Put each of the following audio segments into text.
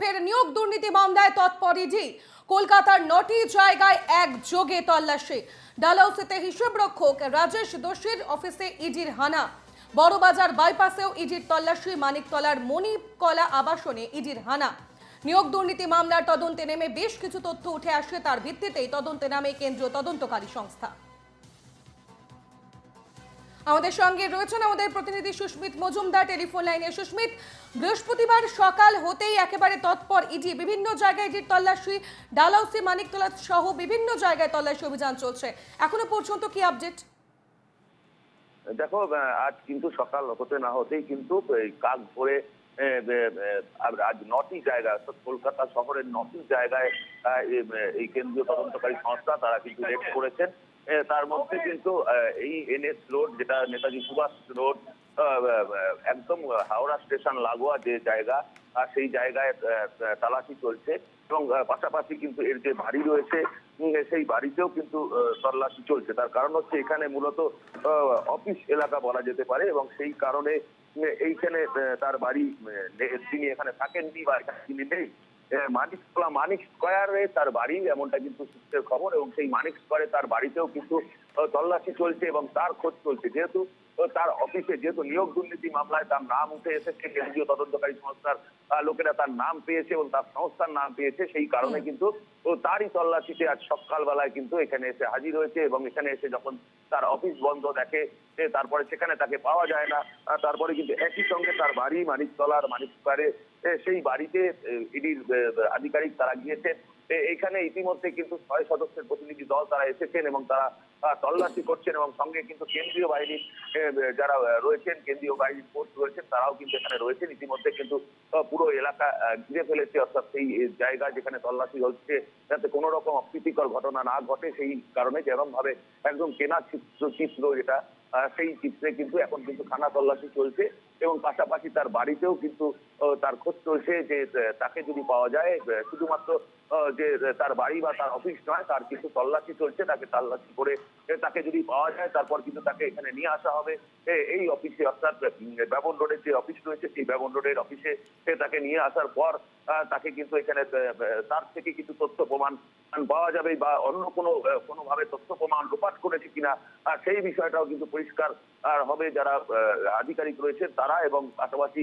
ফের নিয়োগ দুর্নীতি মামলায় তৎপর ইডি কলকাতার নটি জায়গায় একযোগে তল্লাশি। ডালহাউসিতে হিসাব রক্ষক রাজেশ দোষীর অফিসে ইডির হানা। বড়বাজার বাইপাসেও ইডির তল্লাশি, মানিকতলার মণিকলা আবাসনে ইডির হানা। নিয়োগ দুর্নীতি মামলার তদন্তে নেমে বেশ কিছু তথ্য উঠে আসে, তার ভিত্তিতেই তদন্তে নামে কেন্দ্রীয় তদন্তকারী সংস্থা। আমাদের সঙ্গে রয়েছেন আমাদের প্রতিনিধি সুস্মিত মজুমদার টেলিফোন লাইনে। সুস্মিত বৃহস্পতিবার সকাল হতেই একেবারে তৎপর ইডি বিভিন্ন জায়গায় ইডির তল্লাশি ডালাউসি মানিকতলা সহ বিভিন্ন জায়গায় তল্লাশি অভিযান চলছে। এখনও পর্যন্ত কি আপডেট দেখো আজ কিন্তু সকাল হতে না হতেই কিন্তু কাক ভরে আজ নটি জায়গা অর্থাৎ কলকাতা শহরের নটি জায়গায় এই, কেন্দ্রীয় তদন্তকারী সংস্থা তারা কিন্তু রেড করেছেন। তার মধ্যে কিন্তু এই এনএস রোড যেটা নেতাজি সুভাষ রোড একদম হাওড়া স্টেশন লাগোয়া যে জায়গা আর সেই জায়গায় তালাশি চলছে। এবং পাশাপাশি কিন্তু এর যে বাড়ি রয়েছে সেই বাড়িতেও কিন্তু তল্লাশি চলছে। তার কারণ হচ্ছে এখানে মূলত অফিস এলাকা বলা যেতে পারে এবং সেই কারণে এইখানে তার বাড়ি তিনি এখানে থাকেননি বা এখানে তিনি নেই মানিকতলা মানিক স্কোয়ারে তার বাড়ি এমনটা কিন্তু সূত্রের খবর এবং সেই মানিক স্কোয়ারে তার বাড়িতেও কিন্তু তল্লাশি চলছে এবং তার খোঁজ চলছে। যেহেতু তার অফিসে যেহেতু নিয়োগ দুর্নীতি মামলায় তার নাম উঠে এসেছে কেন্দ্রীয় তদন্তকারী সংস্থার লোকেরা তার নাম পেয়েছে এবং তার সংস্থার নাম পেয়েছে সেই কারণে কিন্তু তারই তল্লাশিতে আজ সকালবেলায় কিন্তু এখানে এসে হাজির হয়েছে এবং এখানে এসে যখন তার অফিস বন্ধ দেখে তারপরে সেখানে তাকে পাওয়া যায় না তারপরে কিন্তু একই সঙ্গে তার বাড়ি মানিকতলার মানিক স্কোয়ারে সেই বাড়িতে ইডির আধিকারিক তারা গিয়েছেন। এ, এইখানে ইতিমধ্যে কিন্তু ছয় সদস্যের প্রতিনিধি দল তারা এসেছেন এবং তারা তল্লাশি করছেন এবং সঙ্গে কিন্তু কেন্দ্রীয় বাহিনীর যারা রয়েছেন কেন্দ্রীয় বাহিনীর ফোর্স রয়েছেন তারাও কিন্তু এখানে রয়েছেন। ইতিমধ্যে কিন্তু পুরো এলাকা ঘিরে ফেলেছে অর্থাৎ সেই জায়গা যেখানে তল্লাশি হচ্ছে যাতে কোনো রকম অপ্রীতিকর ঘটনা না ঘটে সেই কারণে যেরকম ভাবে একদম কেনা চিত্র চিত্র যেটা সেই চিত্রে কিন্তু এখন কিন্তু খানা তল্লাশি চলছে। এবং পাশাপাশি তার বাড়িতেও কিন্তু তার খোঁজ চলছে যে তাকে যদি পাওয়া যায় শুধুমাত্র যে তার বাড়ি বা তার অফিস নয়, তার কিন্তু তল্লাশি চলছে, তাকে তল্লাশি করে তাকে যদি পাওয়া যায়, তারপর কিন্তু তাকে এখানে নিয়ে আসা হবে। এই অফিসে, অর্থাৎ ব্যবন রোডের যে অফিস রয়েছে, সেই ব্যবন রোডের অফিসে তাকে নিয়ে আসার পর তাকে কিন্তু এখানে তার থেকে কিছু তথ্য প্রমাণ পাওয়া যাবে বা অন্য কোনো কোনোভাবে তথ্য প্রমাণ লোপাট করেছে কিনা সেই বিষয়টাও কিন্তু পরিষ্কার হবে যারা আধিকারিক রয়েছে তারা এবং পাশাপাশি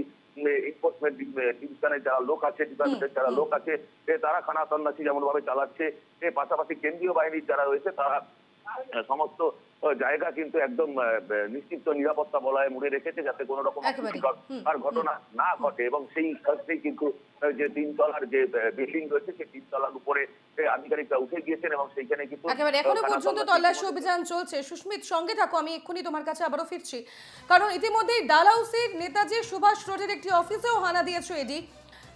এনফোর্সমেন্ট ডিভিশনের যারা লোক আছে ডিপার্টমেন্টের যারা লোক আছে তারা খানা তল্লাশি যেমন ভাবে চালাচ্ছে পাশাপাশি কেন্দ্রীয় বাহিনীর যারা রয়েছে তারা সমস্ত জায়গা কিন্তু একদম নিশ্চিত নিরাপত্তা বলয়ে মুড়ে রেখেছে যাতে কোনো রকম আর ঘটনা না ঘটে। এবং সেই ক্ষেত্রেই কিন্তু যে তিনতলার যে বিল্ডিং রয়েছে সেই তিনতলার উপরে আধিকারিকরা উঠে গিয়েছেন এবং সেইখানে কিন্তু একেবারে এখনও পর্যন্ত তল্লাশি অভিযান চলছে। সুস্মিত সঙ্গে থাকো আমি এক্ষুনি তোমার কাছে আবারও ফিরছি। কারণ ইতিমধ্যেই ডালাউসির নেতাজি সুভাষ রোডের একটি অফিসেও হানা দিয়েছে এডি।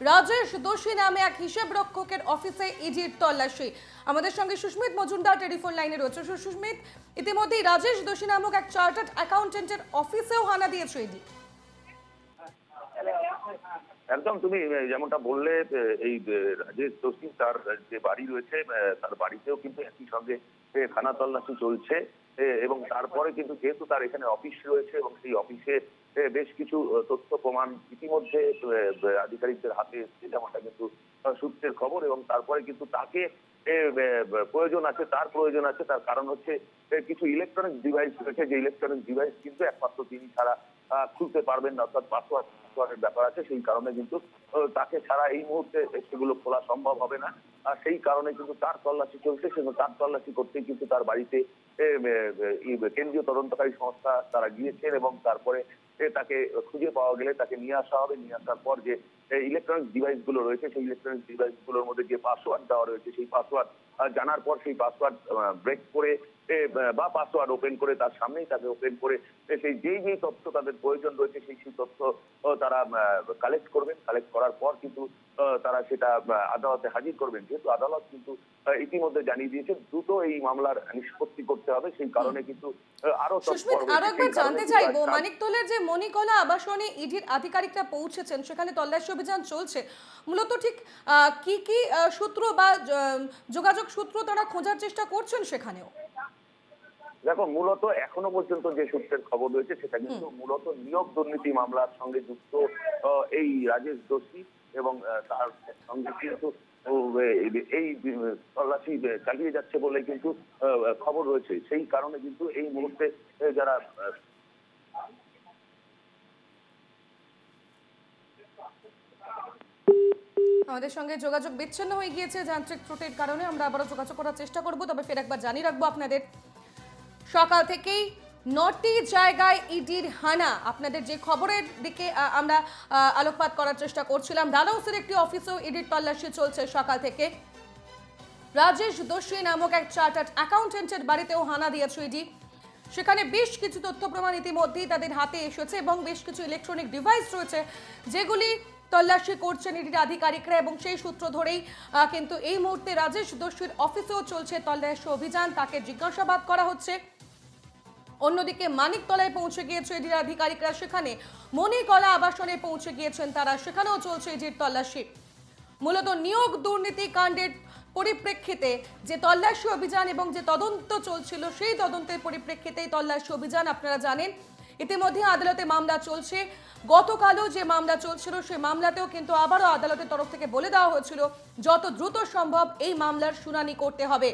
রাজেশ দোষী নামে এক হিসেব রক্ষকের অফিসে ইডির তল্লাশি। আমাদের সঙ্গে সুস্মিত মজুমদার টেলিফোন লাইনে রয়েছে। সুস্মিত, ইতিমধ্যেই রাজেশ দোষী নামক এক চার্টার্ড অ্যাকাউন্টেন্টের অফিসেও হানা দিয়েছে ইডি। একদম, তুমি যেমনটা বললে এই রাজেশ দোষী, তার যে বাড়ি রয়েছে তার বাড়িতেও কিন্তু একই সঙ্গে খানা তল্লাশি চলছে এবং তারপরে কিন্তু যেহেতু তার এখানে অফিস রয়েছে এবং সেই অফিসে বেশ কিছু তথ্য প্রমাণ ইতিমধ্যে আধিকারিকদের হাতে এসেছে, যেমনটা কিন্তু সূত্রের খবর এবং তারপরে কিন্তু তাকে প্রয়োজন আছে, তার প্রয়োজন আছে, তার কারণ হচ্ছে কিছু ইলেকট্রনিক ডিভাইস রয়েছে, যে ইলেকট্রনিক ডিভাইস কিন্তু একমাত্র তিনি ছাড়া খুলতে পারবেন না, অর্থাৎ পাসওয়ার্ড পাসওয়ার্ডের ব্যাপার আছে, সেই কারণে কিন্তু তাকে ছাড়া এই মুহূর্তে সেগুলো খোলা সম্ভব হবে না। আর সেই কারণে কিন্তু তার তল্লাশি চলছে কিন্তু তার তল্লাশি করতেই কিন্তু তার বাড়িতে কেন্দ্রীয় তদন্তকারী সংস্থা তারা গিয়েছেন এবং তারপরে তাকে খুঁজে পাওয়া গেলে তাকে নিয়ে আসা হবে, নিয়ে আসার পর যে ইলেকট্রনিক ডিভাইসগুলো রয়েছে, সেই ইলেকট্রনিক ডিভাইসগুলোর মধ্যে যে পাসওয়ার্ড দেওয়া রয়েছে, সেই পাসওয়ার্ড জানার পর সেই পাসওয়ার্ড ব্রেক করে বা পাসওয়ার্ড ওপেন করে তার সামনেই তাকে ওপেন করে সেই যেই যেই তথ্য তাদের প্রয়োজন রয়েছে সেই সেই তথ্য তারা কালেক্ট করবেন। কালেক্ট করার পর কিন্তু তারা সেটা আদালতে হাজির করবেন। যেহেতু আদালত কিন্তু ইতিমধ্যে জানিয়ে দিয়েছে দ্রুত এই মামলার নিষ্পত্তি করতে হবে। সেই কারণে কিন্তু আরও আরও একবার জানতে চাইব মানিকতলার যে মণিকলা আবাসনে ইডির আধিকারিকরা পৌঁছেছেন সেখানে তল্লাশি অভিযান চলছে। মূলত ঠিক কি কি সূত্র বা যোগাযোগ সূত্র তারা খোঁজার চেষ্টা করছেন সেখানেও? দেখো মূলত এখনও পর্যন্ত যে সূত্রের খবর রয়েছে সেটা কিন্তু মূলত নিয়োগ দুর্নীতি মামলার সঙ্গে যুক্ত এই রাজেশ দোষী এবং তার সঙ্গে কিন্তু এই তল্লাশি চালিয়ে যাচ্ছে বলে কিন্তু খবর রয়েছে। সেই কারণে কিন্তু এই মুহূর্তে যারা আমাদের সঙ্গে যোগাযোগ বিচ্ছিন্ন হয়ে গিয়েছে যান্ত্রিক ত্রুটির কারণে। আমরা আবারও যোগাযোগ করার চেষ্টা করব তবে ফের একবার জানিয়ে রাখব আপনাদের সকাল থেকেই নটি জায়গায় ইডির হানা। আপনাদের যে খবরের দিকে আমরা আলোকপাত করার চেষ্টা করছিলাম। ডালহাউসের একটি অফিসেও ইডির তল্লাশি চলছে সকাল থেকে। রাজেশ দোষী নামক এক চার্টার্ড অ্যাকাউন্টেন্টের বাড়িতেও হানা দিয়েছে ইডি। সেখানে বেশ কিছু তথ্য প্রমাণ ইতিমধ্যেই তাদের হাতে এসেছে এবং বেশ কিছু ইলেকট্রনিক ডিভাইস রয়েছে যেগুলি তল্লাশি করছেন ইডির আধিকারিকরা এবং সেই সূত্র ধরেই কিন্তু এই মুহূর্তে রাজেশ দোষীর অফিসেও চলছে তল্লাশি অভিযান। তাকে জিজ্ঞাসাবাদ করা হচ্ছে। অন্যদিকে মানিকতলায় পৌঁছে গিয়েছে ইডির আধিকারিকরা। সেখানে মণিকলা আবাসনে পৌঁছে গিয়েছেন তারা। সেখানেও চলছে ইডির তল্লাশি। মূলত নিয়োগ দুর্নীতি কাণ্ডের পরিপ্রেক্ষিতে যে তল্লাশি অভিযান এবং যে তদন্ত চলছিল, সেই তদন্তের পরিপ্রেক্ষিতেই তল্লাশি অভিযান আপনারা জানেন। ইতিমধ্যে আদালতে মামলা চলছে। গতকালও যে মামলা চলছিল, সেই মামলাতেও কিন্তু আবারও আদালতের তরফ থেকে বলে দেওয়া হয়েছিল, যত দ্রুত সম্ভব এই মামলার শুনানি করতে হবে।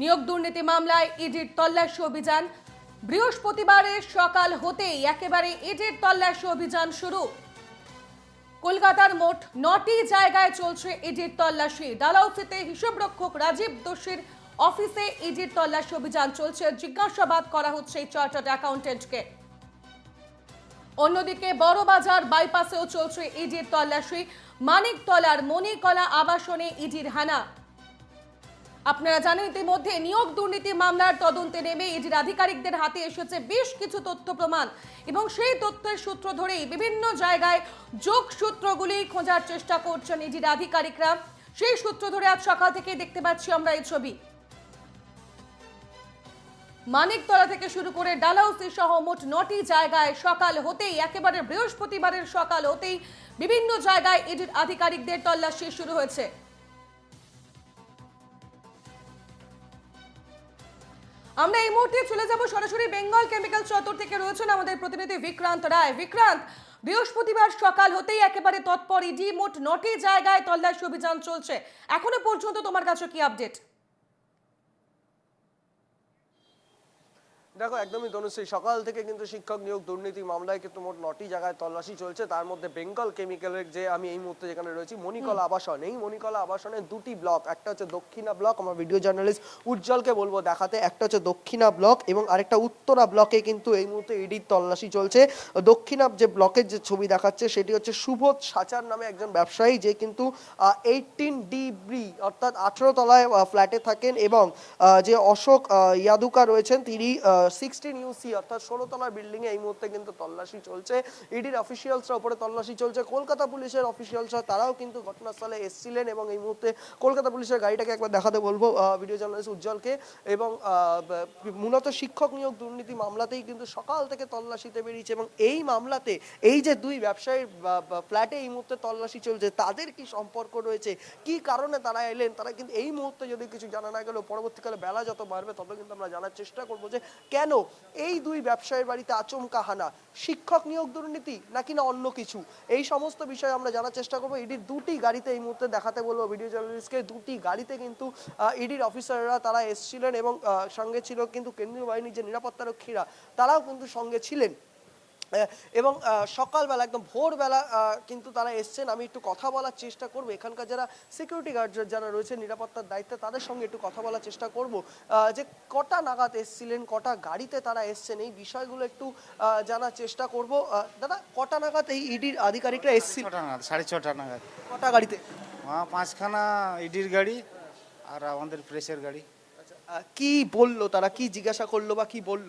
নিয়োগ দুর্নীতি মামলায় ইডির তল্লাশি অভিযান। বৃহস্পতিবারের সকাল হতেই একেবারে ইডির তল্লাশি অভিযান শুরু। কলকাতার মোট নটি জায়গায় চলছে ইডির তল্লাশি। ডালাউসিতে হিসাবরক্ষক রাজীব দোষীর অফিসে ইডির তল্লাশি অভিযান চলছে। জিজ্ঞাসাবাদ করা হচ্ছে এই চার্টার্ড অ্যাকাউন্টেন্টকে। অন্যদিকে বড়বাজার বাইপাসেও চলছে ইডির তল্লাশি। মানিকতলার মণিকলা আবাসনে ইডির হানা। আপনারা জানেন ইতিমধ্যে নিয়োগ দুর্নীতি মামলার তদন্তে নেমে ইডির আধিকারিকদের হাতে এসেছে বেশ কিছু তথ্য প্রমাণ। এবং সেই তথ্যের সূত্র ধরেই বিভিন্ন জায়গায় যোগ সূত্রগুলি খোঁজার চেষ্টা করছেন ইডির আধিকারিকরা। সেই সূত্র ধরে আজ সকাল থেকে দেখতে পাচ্ছি আমরা এই ছবি। মানিকতলা থেকে শুরু করে ডালাউসি সহ মোট নটি জায়গায় সকাল হতেই, একেবারে বৃহস্পতিবারের সকাল হতেই বিভিন্ন জায়গায় ইডির আধিকারিকদের তল্লাশি শুরু হয়েছে। আমরা এই মুহূর্তে চলে যাব সরাসরি বেঙ্গল কেমিক্যাল চত্বর থেকে রয়েছেন আমাদের প্রতিনিধি বিক্রান্ত রায়। বিক্রান্ত, বৃহস্পতিবার সকাল হতেই একেবারে তৎপর ইডি মোট নটি জায়গায় তল্লাশি অভিযান চলছে। এখনও পর্যন্ত তোমার কাছে কি আপডেট দেখো একদমই তনুশ্রী সকাল থেকে কিন্তু শিক্ষক নিয়োগ দুর্নীতি মামলায় কিন্তু মোট নটি জায়গায় তল্লাশি চলছে। তার মধ্যে বেঙ্গল কেমিক্যালের যে আমি এই মুহূর্তে যেখানে রয়েছি মণিকলা আবাসন। এই মণিকলা আবাসনে দুটি ব্লক একটা হচ্ছে দক্ষিণা ব্লক আমার ভিডিও জার্নালিস্ট উজ্জ্বলকে বলব দেখাতে একটা হচ্ছে দক্ষিণা ব্লক এবং আরেকটা উত্তরা ব্লকে কিন্তু এই মুহূর্তে ইডির তল্লাশি চলছে। দক্ষিণা যে ব্লকের যে ছবি দেখাচ্ছে সেটি হচ্ছে সুবোধ সাচার নামে একজন ব্যবসায়ী যে কিন্তু এইটিন ডিগ্রি অর্থাৎ আঠেরো তলায় ফ্ল্যাটে থাকেন এবং যে অশোক ইয়াদুকা রয়েছেন তিনি সিক্সটিন ইউসি অর্থাৎ ষোলো তলার বিল্ডিং এ এই মুহূর্তে কিন্তু তল্লাশি চলছে। ইডির অফিসিয়ালসরা উপরে তল্লাশি চলছে। কলকাতা পুলিশের অফিসিয়ালসরা তারাও কিন্তু ঘটনাস্থলে এসেছিলেন এবং এই মুহূর্তে কলকাতা পুলিশের গাড়িটাকে একবার দেখাতে বলব ভিডিও জার্নালিস্ট উজ্জ্বলকে। এবং মূলত শিক্ষক নিয়োগ দুর্নীতি মামলাতেই কিন্তু সকাল থেকে তল্লাশিতে বেরিয়েছে এবং এই মামলাতে এই যে দুই ব্যবসায়ীর ফ্ল্যাটে এই মুহূর্তে তল্লাশি চলছে, তাদের কি সম্পর্ক রয়েছে? কি কারণে তারা এলেন? তারা কিন্তু এই মুহূর্তে যদি কিছু জানা না গেলেও পরবর্তীকালে বেলা যত বাড়বে তত কিন্তু আমরা জানার চেষ্টা করব যে কেন এই দুই ব্যবসায়ীর বাড়িতে আচমকা হানা? শিক্ষক নিয়োগ দুর্নীতি নাকি না অন্য কিছু? এই সমস্ত বিষয়ে আমরা জানার চেষ্টা করব। ইডির দুটি গাড়িতে এই মুহূর্তে দেখাতে বলব ভিডিও জার্নালিস্টকে। দুটি গাড়িতে কিন্তু ইডির অফিসাররা তারা এসছিলেন এবং সঙ্গে ছিল কিন্তু কেন্দ্রীয় বাহিনীর যে নিরাপত্তারক্ষীরা, তারাও কিন্তু সঙ্গে ছিলেন। এবং সকালবেলা একদম ভোরবেলা কিন্তু তারা এসছেন। আমি একটু কথা বলার চেষ্টা করব। এখানকার যারা সিকিউরিটি গার্ড যারা রয়েছে নিরাপত্তার দায়িত্বে তাদের সঙ্গে একটু কথা বলার চেষ্টা করব। যে কটা নাগাদ এসছিলেন কটা গাড়িতে তারা এসছেন এই বিষয়গুলো একটু জানার চেষ্টা করব। দাদা কটা নাগাদ এই ইডির আধিকারিকরা এসছিল? সাড়ে ছটা নাগাদ। কটা গাড়িতে? পাঁচখানা ইডির গাড়ি আর আমাদের প্রেসের গাড়ি। আচ্ছা, কি বলল তারা? কি জিজ্ঞাসা করল বা কি বলল?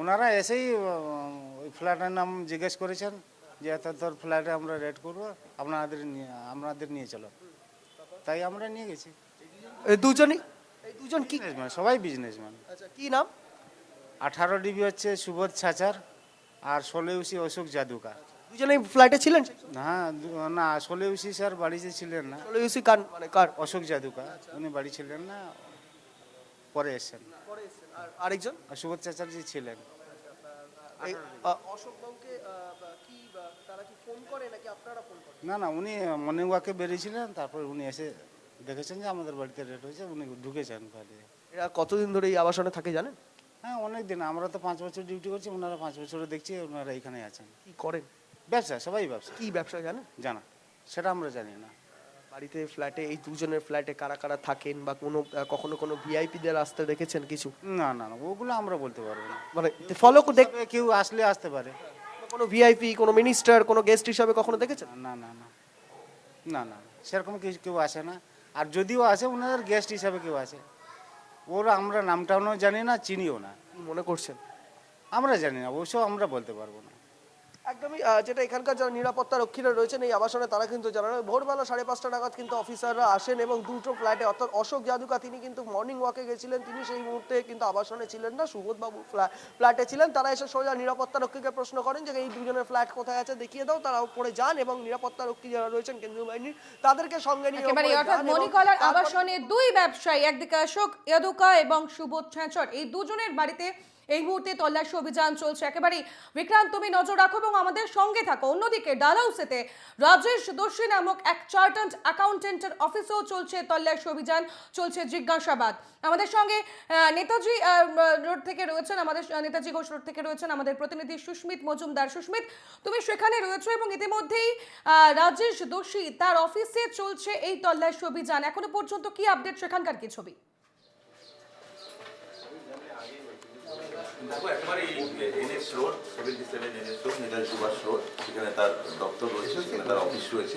ওনারা এসেই ওই ফ্ল্যাটের নাম জিজ্ঞেস করেছেন যে এত তোর ফ্ল্যাটে আমরা রেড করব আপনাদের নিয়ে আপনাদের নিয়ে চলো। তাই আমরা নিয়ে গেছি। এই দুজনই? এই দুজন কি? সবাই বিজনেসম্যান আচ্ছা কি নাম? আঠারো ডিবি হচ্ছে সুবোধ ছাচার আর ষোলো ইউসি অশোক জাদুকার। দুজনেই ফ্ল্যাটে ছিলেন? হ্যাঁ না ষোলো ইউসি স্যার বাড়িতে ছিলেন না। কার মানে কার? অশোক জাদুকার। উনি বাড়ি ছিলেন না পরে এসছেন। আরেকজন? আর সুবোধ চাচার্জি ছিলেন। অশোক বাবুকে কি তারা কি ফোন করে নাকি আপনারা ফোন করেন? না না উনি মর্নিং ওয়াকে বেরিয়েছিলেন তারপর উনি এসে দেখেছেন যে আমাদের বাড়িতে রেট হয়েছে উনি ঢুকেছেন বাড়ি এরা কতদিন ধরে এই আবাসনে থাকে জানেন? হ্যাঁ অনেক দিন আমরা তো পাঁচ বছর ডিউটি করছি ওনারা পাঁচ বছরে দেখছি ওনারা এখানে আছেন। কি করেন? ব্যবসা সবাই ব্যবসা। কি ব্যবসা জানেন? জানা সেটা আমরা জানি না। বাড়িতে ফ্ল্যাটে এই দুজনের ফ্ল্যাটে কারা কারা থাকেন বা কোনো কখনো কোনো ভিআইপিদের আসতে দেখেছেন কিছু? না না না ওগুলো আমরা বলতে পারব না। মানে ফলো দেখ তবে কেউ আসলে আসতে পারে। কোনো ভিআইপি কোনো মিনিস্টার কোনো গেস্ট হিসাবে কখনো দেখেছেন? না না না না না সেরকম কিছু কেউ আসে না। আর যদিও আসে ওনাদের গেস্ট হিসাবে কেউ আসে। ওরা আমরা নামটাও জানি না চিনিও না। মনে করছেন? আমরা জানি না অবশ্য আমরা বলতে পারব না। একদমই যেটা এখানকার যারা নিরাপত্তা রক্ষীরা রয়েছেন এই আবাসনে তারা কিন্তু জানানো ভোরবেলা সাড়ে পাঁচটা নাগাদ কিন্তু অফিসাররা আসেন এবং দুটো ফ্ল্যাটে অর্থাৎ অশোক জাদুকা তিনি কিন্তু মর্নিং ওয়াকে গেছিলেন তিনি সেই মুহূর্তে কিন্তু আবাসনে ছিলেন না সুবোধবাবু ফ্ল্যাটে ছিলেন তারা এসে সোজা নিরাপত্তা রক্ষীকে প্রশ্ন করেন যে এই দুজনের ফ্ল্যাট কোথায় আছে দেখিয়ে দাও তারা উপরে যান এবং নিরাপত্তা রক্ষী যারা রয়েছেন কেন্দ্রীয় বাহিনীর তাদেরকে সঙ্গে নিয়ে অর্থাৎ মণিকলার আবাসনে দুই ব্যবসায়ী একদিকে অশোক ইয়াদুকা এবং সুবোধ ছেঁচর এই দুজনের বাড়িতে এই মুহূর্তে তল্লাশি অভিযান চলছে। একেবারেই বিক্রান্ত, তুমি নজর রাখো এবং আমাদের সঙ্গে থাকো। অন্যদিকে ডালাউসেতে রাজেশ দোষী নামক এক চার্টার্ড অ্যাকাউন্টেন্টের অফিসেও চলছে তল্লাশি অভিযান, চলছে জিজ্ঞাসাবাদ। আমাদের সঙ্গে নেতাজি রোড থেকে রয়েছেন আমাদের নেতাজি ঘোষ রোড থেকে রয়েছেন আমাদের প্রতিনিধি সুস্মিত মজুমদার। সুস্মিত, তুমি সেখানে রয়েছো এবং ইতিমধ্যেই রাজেশ দোষী তার অফিসে চলছে এই তল্লাশি অভিযান। এখনও পর্যন্ত কি আপডেট? সেখানকার কি ছবি? দেখো একেবারে NS road seventy seven NS road Netaji Subhash road সেখানে তার দপ্তর রয়েছে সেখানে তার অফিস রয়েছে।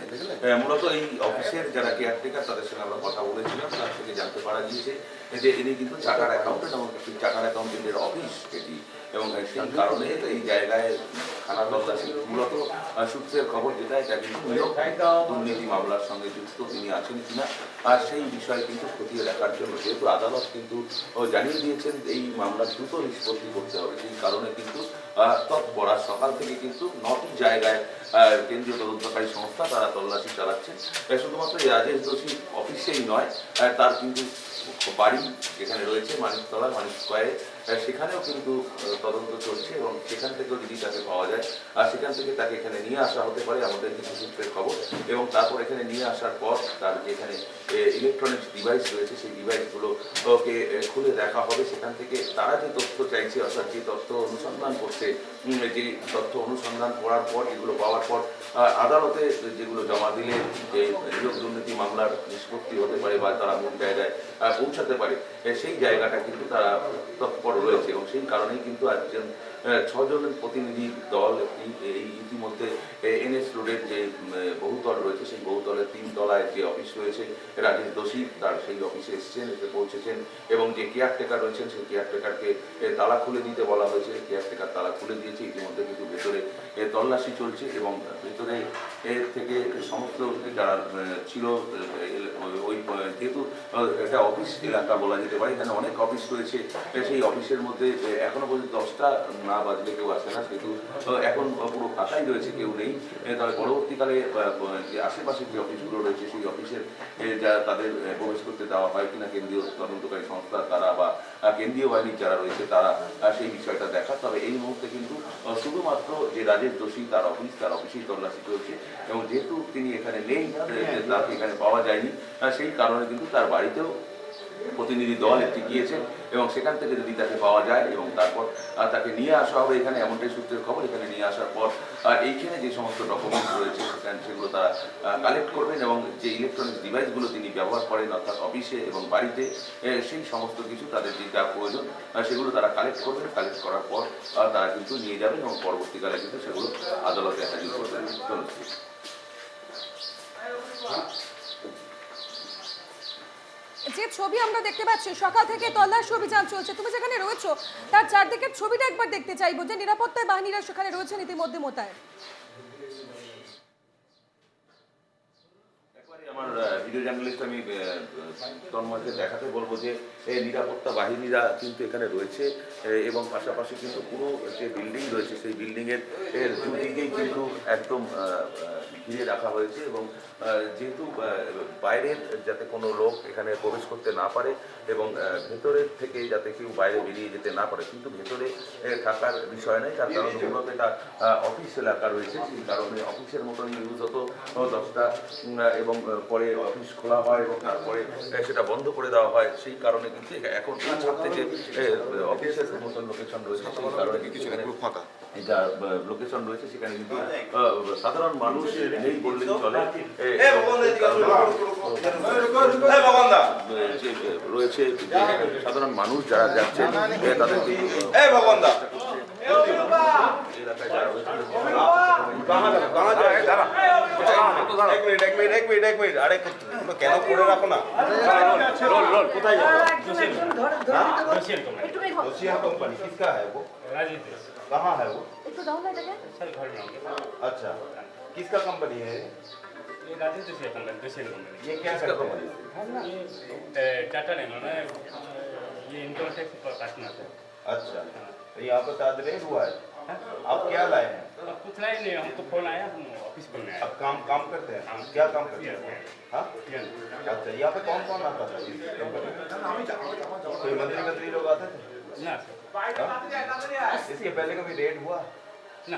মূলত এই অফিসের যারা কেয়ারটেকার তাদের সঙ্গে আমরা কথা বলেছিলাম তার থেকে জানতে পারা গিয়েছে। যে ইনি কিন্তু চার্টার অ্যাকাউন্টেন্ট এবং চার্টার অ্যাকাউন্টেন্টের অফিস এটি। এবং সেই কারণে এই জায়গায় খানা তল্লাশি মূলত সূত্রের খবর যেটা, এটা কিন্তু দুর্নীতি মামলার সঙ্গে যুক্ত। তিনি আছেন কিনা আর সেই বিষয় কিন্তু খতিয়ে দেখার জন্য। যেহেতু আদালত কিন্তু জানিয়ে দিয়েছেন এই মামলা দ্রুত নিষ্পত্তি করতে হবে। সেই কারণে কিন্তু তৎপর সকাল থেকে কিন্তু নটি জায়গায় কেন্দ্রীয় তদন্তকারী সংস্থা তারা তল্লাশি চালাচ্ছে শুধুমাত্র রাজেশ দোষী অফিসেই নয় তার কিন্তু বাড়ি যেখানে রয়েছে মানিকতলা মানিক স্কোয়ারে সেখানেও কিন্তু তদন্ত চলছে এবং সেখান থেকেও যদি তাকে পাওয়া যায়, আর সেখান থেকে তাকে এখানে নিয়ে আসা হতে পারে আমাদের কিছু সূত্রের খবর। এবং তারপর এখানে নিয়ে আসার পর তার যেখানে ইলেকট্রনিক্স ডিভাইস রয়েছে, সেই ডিভাইসগুলো ওকে খুলে দেখা হবে। সেখান থেকে তারা যে তথ্য চাইছে, অর্থাৎ যে তথ্য অনুসন্ধান করছে যে তথ্য অনুসন্ধান করার পর, এগুলো পাওয়ার পর আদালতে যেগুলো জমা দিলে যে নিয়োগ দুর্নীতি মামলার নিষ্পত্তি হতে পারে বা তারা কোন জায়গায় পৌঁছাতে পারে সেই জায়গাটা কিন্তু তারা তৎপর রয়েছে এবং সেই কারণেই কিন্তু একজন ছজনের প্রতিনিধি দল একটি এই ইতিমধ্যে এনএস রোডের যে বহুতল রয়েছে, সেই বহুতলের তিন তলায় যে অফিস রয়েছে, রাজেশ দোষী তার সেই অফিসে এসেছেন, এসে পৌঁছেছেন, এবং যে কেয়ারটেকার রয়েছেন, সেই কেয়ারটেকারকে তালা খুলে দিতে বলা হয়েছে। কেয়ারটেকার তালা খুলে দিয়েছে, ইতিমধ্যে কিন্তু ভেতরে তল্লাশি চলছে এবং ভেতরে এর থেকে সমস্ত যারা ছিল ওই- যেহেতু এটা অফিস এলাকা বলা যেতে পারে, এখানে অনেক অফিস রয়েছে সেই অফিসের মধ্যে এখনও পর্যন্ত দশটা না কেউ না সেহেতু এখন পুরো ফাঁকাই রয়েছে কেউ নেই। তবে পরবর্তীকালে যে আশেপাশে যে অফিসগুলো রয়েছে সেই অফিসের যা তাদের প্রবেশ করতে দেওয়া হয় কিনা কেন্দ্রীয় তদন্তকারী সংস্থা তারা বা কেন্দ্রীয় বাহিনীর যারা রয়েছে তারা সেই বিষয়টা দেখা তবে এই মুহূর্তে কিন্তু শুধুমাত্র যে রাজেশ দোষী তার অফিস তার অফিসেই তল্লাশি চলছে এবং যেহেতু তিনি এখানে নেই আহ, তাকে এখানে পাওয়া যায়নি সেই কারণে কিন্তু তার বাড়িতেও প্রতিনিধি দল একটি গিয়েছেন এবং সেখান থেকে যদি তাকে পাওয়া যায় এবং তারপর তাকে নিয়ে আসা হবে এখানে, এমনটাই সূত্রের খবর, এখানে নিয়ে আসার পর এইখানে যে সমস্ত ডকুমেন্টস রয়েছে সেখানে, সেগুলো তারা কালেক্ট করবেন এবং যে ইলেকট্রনিক্স ডিভাইসগুলো তিনি ব্যবহার করেন, অর্থাৎ অফিসে এবং বাড়িতে সেই সমস্ত কিছু তাদের যে যা প্রয়োজন সেগুলো তারা কালেক্ট করবেন কালেক্ট করার পর তারা কিন্তু নিয়ে যাবেন এবং পরবর্তীকালে কিন্তু সেগুলো আদালতে হাজির করবেন। ধন্যবাদ। যে ছবি আমরা দেখতে পাচ্ছি, সকাল থেকে তল্লাশি অভিযান চলছে। তুমি যেখানে রয়েছো, তার চারদিকের ছবিটা একবার দেখতে চাইব যে নিরাপত্তা বাহিনীরা সেখানে রয়েছেন ইতিমধ্যে একবারে আমার ভিডিও জার্নালিস্ট আমি দেখাতে বলব যে নিরাপত্তা বাহিনীরা কিন্তু এখানে রয়েছে এবং পাশাপাশি কিন্তু পুরো যে বিল্ডিং রয়েছে, সেই বিল্ডিং এর এর দুদিকেই কিন্তু একদম ঘিরে রাখা হয়েছে এবং যেহেতু বাইরের যাতে কোনো লোক এখানে প্রবেশ করতে না পারে এবং ভেতরের থেকে যাতে কেউ বাইরে বেরিয়ে যেতে না পারে কিন্তু ভেতরে থাকার বিষয় নেই। তার কারণ মূলত এটা অফিস এলাকা রয়েছে। সেই কারণে অফিসের মতন ইউজ হতো দশটা এবং পরে অফিস খোলা হয় এবং তারপরে সেটা বন্ধ করে দেওয়া হয়। সেই কারণে কিন্তু এখন এই মুহূর্তে যে অফিসের মতন লোকেশন রয়েছে সেই কারণে কিন্তু সেখানে ফাঁকা। যা লোকেশন রয়েছে সেখানে কিন্তু সাধারণ মানুষ নেই বললেই চলে এ, সেই কারণে, আহ, যে রয়েছে যে সাধারণ মানুষ যারা যাচ্ছেন এ, তাদের কিন্তু এলাকায় যারা রয়েছে এক মিনিট এক মিনিট এক মিনিট এক মিনিট আরে তোমরা কেন করে রাখো না রোল রোল কোথায় যাও दोषिया कंपनी किसका है वो कहाँ है वो अच्छा किसका कंपनी है? ये क्या करता है? टाटा नहीं माना ये इनकम टैक्स काटना था अच्छा। तो यहाँ पर हुआ है? आप क्या लाए हैं? अब कुछ नहीं नहीं हमको फ़ोन आया हम ऑफ़िस आया आप काम काम करते हैं? क्या काम करते हैं? हाँ? अच्छा यहाँ पे कौन कौन आता था? कंपनी कोई मंत्री मंत्री लोग आते थे? ना। हाँ? इसके पहले कभी रेड हुआ? हाँ ना।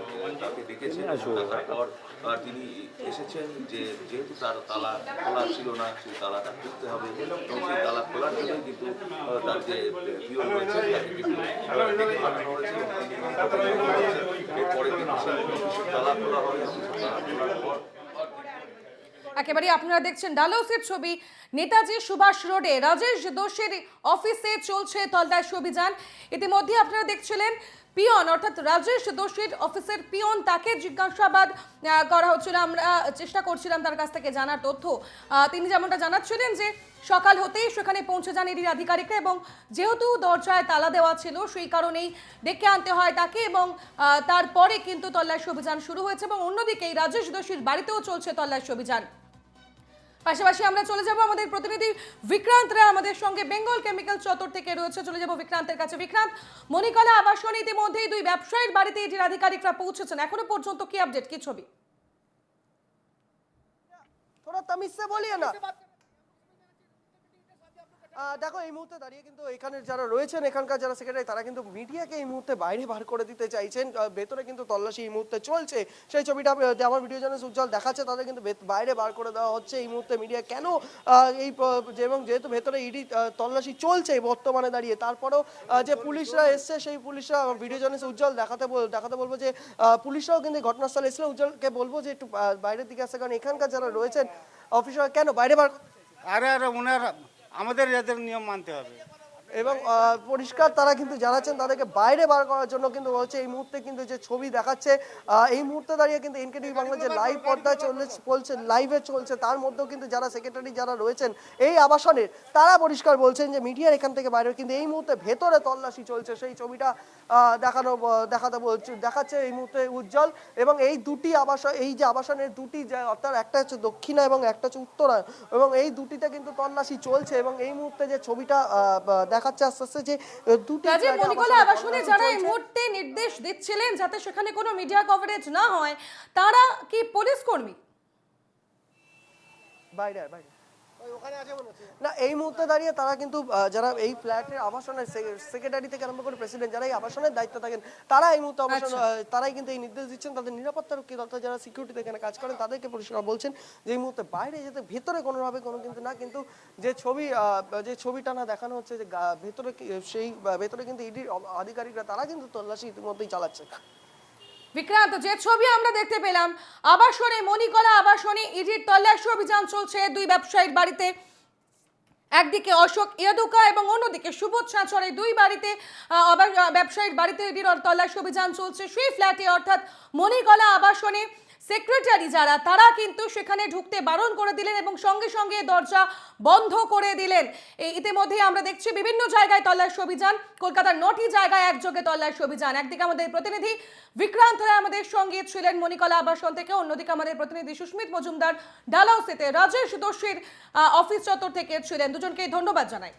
তাকে ডেকেছেন তারপর তিনি এসেছেন যে যেহেতু তার তালা খোলা ছিল না সেই তালাটা খুলতে হবে এবং সেই তালা খোলার জন্য কিন্তু তার যে রয়েছে তাকে কিন্তু। এরপরে কিন্তু তালা খোলা হবে তালা খোলার পর একেবারে আপনারা দেখছেন ডালহৌসির ছবি। নেতাজি সুভাষ রোডে রাজেশ দোষের অফিসে চলছে তল্লাশি অভিযান। ইতিমধ্যে আপনারা দেখছিলেন পিয়ন, অর্থাৎ রাজেশ দোষীর অফিসের পিয়ন, তাকে জিজ্ঞাসাবাদ করা হচ্ছিল। আমরা চেষ্টা করছিলাম তার কাছ থেকে জানার তথ্য। তিনি যেমনটা জানাচ্ছিলেন যে, সকাল হতেই সেখানে পৌঁছে যান এডির আধিকারিকরা এবং যেহেতু দরজায় তালা দেওয়া ছিল, সেই কারণেই ডেকে আনতে হয় তাকে এবং তারপরে কিন্তু তল্লাশি অভিযান শুরু হয়েছে এবং অন্যদিকে রাজেশ দোষীর বাড়িতেও চলছে তল্লাশি অভিযান। পাশাপাশি আমরা চলে যাব আমাদের প্রতিনিধি বিক্রান্ত রায় আমাদের সঙ্গে বেঙ্গল কেমিক্যাল চত্বর থেকে রয়েছে চলে যাব বিক্রান্তের কাছে বিক্রান্ত মণিকলা আবাসন ইতিমধ্যেই দুই ব্যবসায়ীর বাড়িতে এটির আধিকারিকরা পৌঁছেছেন এখনো পর্যন্ত কি আপডেট কি ছবি थोड़ा तमीज से बोलिए ना আহ, দেখো, এই মুহূর্তে দাঁড়িয়ে কিন্তু এখানে যারা রয়েছেন, এখানকার যারা সেক্রেটারি তারা কিন্তু মিডিয়াকে এই মুহূর্তে বাইরে বার করে দিতে চাইছেন। ভেতরে কিন্তু তল্লাশি এই মুহূর্তে চলছে। সেই ছবিটা আমার ভিডিও জার্নালিস্ট উজ্জ্বল দেখাচ্ছে, তাদের কিন্তু বাইরে বার করে দেওয়া হচ্ছে এই মুহূর্তে মিডিয়া। কেন এই এবং যেহেতু ভেতরে ইডি তল্লাশি চলছে বর্তমানে দাঁড়িয়ে, তারপরেও যে পুলিশরা এসছে, সেই পুলিশরা ভিডিও জার্নালিস্ট উজ্জ্বল দেখাতে দেখাতে বলব যে পুলিশরাও কিন্তু ঘটনাস্থলে এসেছিল। উজ্জ্বলকে বলব যে একটু বাইরের দিকে আসে কারণ এখানকার যারা রয়েছেন অফিসার কেন বাইরে বার আরে আরে, ওনার আমাদের এদের নিয়ম মানতে হবে। এবং পরিষ্কার তারা কিন্তু জানাচ্ছেন তাদেরকে বাইরে বার করার জন্য কিন্তু বলছে এই মুহূর্তে কিন্তু যে ছবি দেখাচ্ছে এই মুহূর্তে দাঁড়িয়ে কিন্তু এনকেটিভি বাংলা যে লাইভ পর্দায় চলে চলছে লাইভে চলছে তার মধ্যেও কিন্তু যারা সেক্রেটারি যারা রয়েছেন এই আবাসনের তারা পরিষ্কার বলছেন যে মিডিয়ার এখান থেকে বাইরে কিন্তু এই মুহূর্তে ভেতরে তল্লাশি চলছে সেই ছবিটা দেখানো দেখাতে বলছে দেখাচ্ছে এই মুহূর্তে উজ্জ্বল এবং এই দুটি আবাসন এই যে আবাসনের দুটি যে অর্থাৎ একটা হচ্ছে দক্ষিণা এবং একটা হচ্ছে উত্তরা এবং এই দুটিতে কিন্তু তল্লাশি চলছে এবং এই মুহূর্তে যে ছবিটা বা- দেখাচ্ছে আস্তে আস্তে যে দুটি আবাসনে যারা এই মুহূর্তে নির্দেশ দিচ্ছিলেন যাতে সেখানে কোনো মিডিয়া কভারেজ না হয় তারা কি পুলিশ কর্মী? বাইরে বাইরে না এই মুহূর্তে দাঁড়িয়ে তারা কিন্তু যারা এই ফ্ল্যাটের আবাসনের সেক্রেটারি থেকে আরম্ভ করে প্রেসিডেন্ট যারা এই আবাসনের দায়িত্ব থাকেন তারা এই মুহূর্তে আবাসন আচ্ছা। তারাই কিন্তু এই নির্দেশ দিচ্ছেন। তাদের নিরাপত্তা রক্ষী অর্থাৎ যারা সিকিউরিটি এখানে কাজ করেন তাদেরকে পরিষ্কার বলছেন যে এই মুহূর্তে বাইরে যেতে ভেতরে কোনোভাবে কোনো কিন্তু না কিন্তু যে ছবি আহ, যে ছবিটা না দেখানো হচ্ছে যে ভেতরে সেই ভেতরে কিন্তু ইডির আধিকারিকরা তারা কিন্তু তল্লাশি ইতিমধ্যেই চালাচ্ছে। বিক্রান্ত, যে ছবি আমরা দেখতে পেলাম, আবাসনে মণিকলা আবাসনে ইডির তল্লাশি অভিযান চলছে দুই ব্যবসায়ীর বাড়িতে। একদিকে অশোক ইয়াদুকা এবং অন্যদিকে সুবোধ সাঁচর এই দুই বাড়িতে ব্যবসায়ীর বাড়িতে ইডির তল্লাশি অভিযান চলছে। সেই ফ্ল্যাটে অর্থাৎ মণিকলা আবাসনে সেক্রেটারি যারা, তারা কিন্তু সেখানে ঢুকতে বারণ করে দিলেন এবং সঙ্গে সঙ্গে দরজা বন্ধ করে দিলেন। ইতিমধ্যে আমরা দেখছি বিভিন্ন জায়গায় তল্লাশি অভিযান, কলকাতার নটি জায়গায় একযোগে তল্লাশি অভিযান। একদিকে আমাদের প্রতিনিধি বিক্রান্ত রায় আমাদের সঙ্গে ছিলেন, মণিকলা আবাসন থেকে। অন্যদিকে আমাদের প্রতিনিধি সুস্মিত মজুমদার, ডালাউসিতে রাজেশ দোষীর অফিস চত্বর থেকে ছিলেন। দুজনকে ধন্যবাদ জানাই।